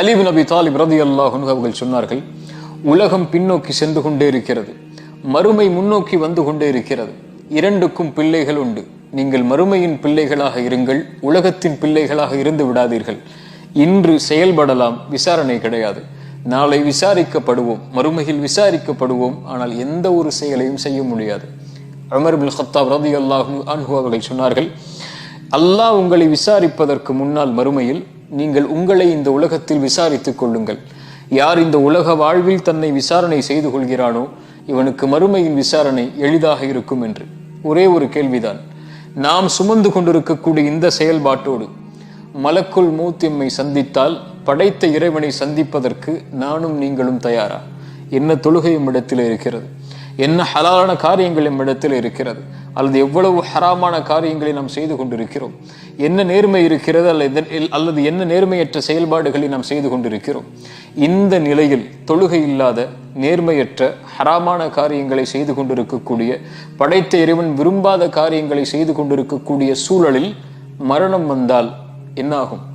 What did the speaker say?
அலிபு நபி தாலிப் ரதி அல்லாஹுன்னு அவர்கள் சொன்னார்கள் உலகம் பின்னோக்கி சென்று கொண்டே இருக்கிறது மறுமை முன்னோக்கி வந்து கொண்டே இருக்கிறது. இரண்டுக்கும் பிள்ளைகள் உண்டு. நீங்கள் மறுமையின் பிள்ளைகளாக இருங்கள் உலகத்தின் பிள்ளைகளாக இருந்து விடாதீர்கள். இன்று செயல்படலாம் விசாரணை கிடையாது. நாளை விசாரிக்கப்படுவோம் மறுமையில் விசாரிக்கப்படுவோம் ஆனால் எந்த ஒரு செயலையும் செய்ய முடியாது. அமர் பின் ஹத்தாப் ரதி அல்லாஹு அன்ஹு அவர்கள் சொன்னார்கள் அல்லாஹ் உங்களை விசாரிப்பதற்கு முன்னால் மறுமையில் நீங்கள் உங்களை இந்த உலகத்தில் விசாரித்துக் கொள்ளுங்கள். யார் இந்த உலக வாழ்வில் தன்னை விசாரணை செய்து கொள்கிறானோ இவனுக்கு மறுமையின் விசாரணை எளிதாக இருக்கும் என்று. ஒரே ஒரு கேள்விதான். நாம் சுமந்து கொண்டிருக்கக்கூடிய இந்த செயல்பாட்டோடு மலக்குள் மூத்தியம்மை சந்தித்தால் படைத்த இறைவனை சந்திப்பதற்கு நானும் நீங்களும் தயாரா? என்ன தொழுகையும் இடத்தில் இருக்கிறது. என்ன ஹலாலான காரியங்கள் இடத்தில் இருக்கிறது அல்லது எவ்வளவு ஹராமான காரியங்களை நாம் செய்து கொண்டிருக்கிறோம் என்ன நேர்மை இருக்கிறது அல்லது அல்லது என்ன நேர்மையற்ற செயல்பாடுகளை நாம் செய்து கொண்டிருக்கிறோம். இந்த நிலையில் தொழுகை இல்லாத நேர்மையற்ற ஹராமான காரியங்களை செய்து கொண்டிருக்கக்கூடிய படைத்த இறைவன் விரும்பாத காரியங்களை செய்து கொண்டிருக்கக்கூடிய சூழலில் மரணம் வந்தால் என்னாகும்?